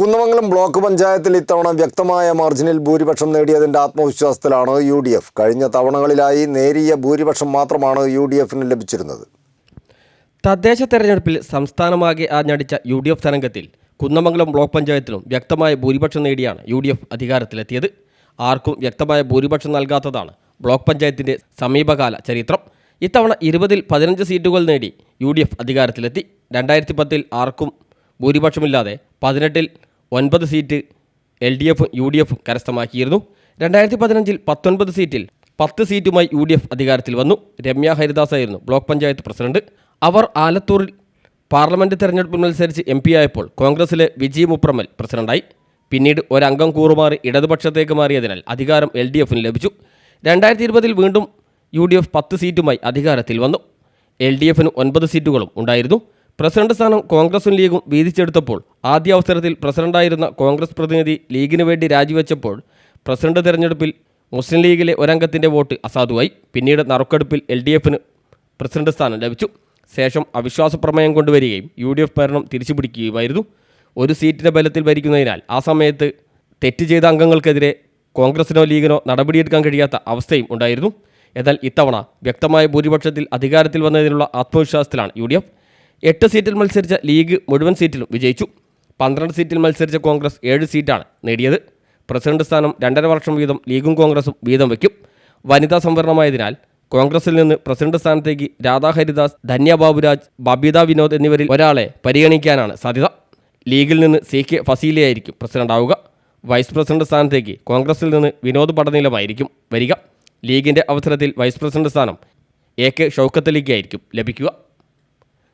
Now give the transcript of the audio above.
Kunnamangalam block പഞ്ചായത്തിൽ ഇത്തവണ വ്യക്തമായ മാർജിനിൽ ഭൂരിപക്ഷം നേടിയതിന്റെ ആത്മവിശ്വാസത്തിലാണ് യു ഡി എഫ് കഴിഞ്ഞ തവണകളിലായി നേരിയ ഭൂരിപക്ഷം മാത്രമാണ് യു ഡി എഫിന് ലഭിച്ചിരുന്നത്. തദ്ദേശ തെരഞ്ഞെടുപ്പിൽ സംസ്ഥാനമാകെ ആഞ്ഞടിച്ച യു ഡി എഫ് തരംഗത്തിൽ കുന്നമംഗലം ബ്ലോക്ക് പഞ്ചായത്തിലും വ്യക്തമായ ഭൂരിപക്ഷം നേടിയാണ് യു ഡി എഫ് അധികാരത്തിലെത്തിയത്. ആർക്കും വ്യക്തമായ ഭൂരിപക്ഷം നൽകാത്തതാണ് ബ്ലോക്ക് പഞ്ചായത്തിന്റെ സമീപകാല ചരിത്രം. ഇത്തവണ ഇരുപതിൽ പതിനഞ്ച് സീറ്റുകൾ നേടി യു ഡി എഫ് അധികാരത്തിലെത്തി. രണ്ടായിരത്തി പത്തിൽ ആർക്കും ഭൂരിപക്ഷമില്ലാതെ പതിനെട്ടിൽ ഒൻപത് സീറ്റ് എൽ ഡി എഫും യു ഡി എഫും കരസ്ഥമാക്കിയിരുന്നു. രണ്ടായിരത്തി പതിനഞ്ചിൽ പത്തൊൻപത് സീറ്റിൽ പത്ത് സീറ്റുമായി യു ഡി എഫ് അധികാരത്തിൽ വന്നു. രമ്യ ഹരിദാസ് ആയിരുന്നു ബ്ലോക്ക് പഞ്ചായത്ത് പ്രസിഡന്റ്. അവർ ആലത്തൂരിൽ പാർലമെന്റ് തെരഞ്ഞെടുപ്പിൽ മത്സരിച്ച് എം പി ആയപ്പോൾ കോൺഗ്രസിലെ വിജയ് മുപ്രമൽ പ്രസിഡന്റായി. പിന്നീട് ഒരംഗം കൂറുമാറി ഇടതുപക്ഷത്തേക്ക് മാറിയതിനാൽ അധികാരം എൽ ഡി എഫിന് ലഭിച്ചു. രണ്ടായിരത്തി ഇരുപതിൽ വീണ്ടും യു ഡി എഫ് പത്ത് സീറ്റുമായി അധികാരത്തിൽ വന്നു. എൽ ഡി എഫിന് ഒൻപത് സീറ്റുകളും ഉണ്ടായിരുന്നു. പ്രസിഡന്റ് സ്ഥാനം കോൺഗ്രസും ലീഗും വീതിച്ചെടുത്തപ്പോൾ ആദ്യ അവസരത്തിൽ പ്രസിഡന്റായിരുന്ന കോൺഗ്രസ് പ്രതിനിധി ലീഗിനു വേണ്ടി രാജിവെച്ചപ്പോൾ പ്രസിഡന്റ് തെരഞ്ഞെടുപ്പിൽ മുസ്ലിം ലീഗിലെ ഒരംഗത്തിന്റെ വോട്ട് അസാധുവായി. പിന്നീട് നറുക്കെടുപ്പിൽ എൽ ഡി എഫിന് പ്രസിഡന്റ് സ്ഥാനം ലഭിച്ചു. ശേഷം അവിശ്വാസ പ്രമേയം കൊണ്ടുവരികയും യു ഡി എഫ് ഭരണം തിരിച്ചുപിടിക്കുകയുമായിരുന്നു. ഒരു സീറ്റിന്റെ ബലത്തിൽ ഭരിക്കുന്നതിനാൽ ആ സമയത്ത് തെറ്റ് ചെയ്ത അംഗങ്ങൾക്കെതിരെ കോൺഗ്രസിനോ ലീഗിനോ നടപടിയെടുക്കാൻ കഴിയാത്ത അവസ്ഥയും ഉണ്ടായിരുന്നു. എന്നാൽ ഇത്തവണ വ്യക്തമായ ഭൂരിപക്ഷത്തിൽ അധികാരത്തിൽ വന്നതിനുള്ള ആത്മവിശ്വാസത്തിലാണ് യു ഡി എഫ് എട്ട് സീറ്റിൽ മത്സരിച്ച ലീഗ് മുഴുവൻ സീറ്റിലും വിജയിച്ചു. പന്ത്രണ്ട് സീറ്റിൽ മത്സരിച്ച കോൺഗ്രസ് ഏഴ് സീറ്റാണ് നേടിയത്. പ്രസിഡന്റ് സ്ഥാനം രണ്ടര വർഷം വീതം ലീഗും കോൺഗ്രസും വീതം വയ്ക്കും. വനിതാ സംവരണമായതിനാൽ കോൺഗ്രസിൽ നിന്ന് പ്രസിഡന്റ് സ്ഥാനത്തേക്ക് രാധാ ഹരിദാസ് ധന്യ ബാബുരാജ് ബബിത വിനോദ് എന്നിവരിൽ ഒരാളെ പരിഗണിക്കാനാണ് സാധ്യത. ലീഗിൽ നിന്ന് സി കെ ഫസീലയായിരിക്കും പ്രസിഡന്റാവുക വൈസ് പ്രസിഡന്റ് സ്ഥാനത്തേക്ക് കോൺഗ്രസിൽ നിന്ന് വിനോദ് പടനീലമായിരിക്കും വരിക. ലീഗിന്റെ അവസരത്തിൽ വൈസ് പ്രസിഡന്റ് സ്ഥാനം എ കെ ഷൗക്കത്തലിക്കായിരിക്കും ലഭിക്കുക.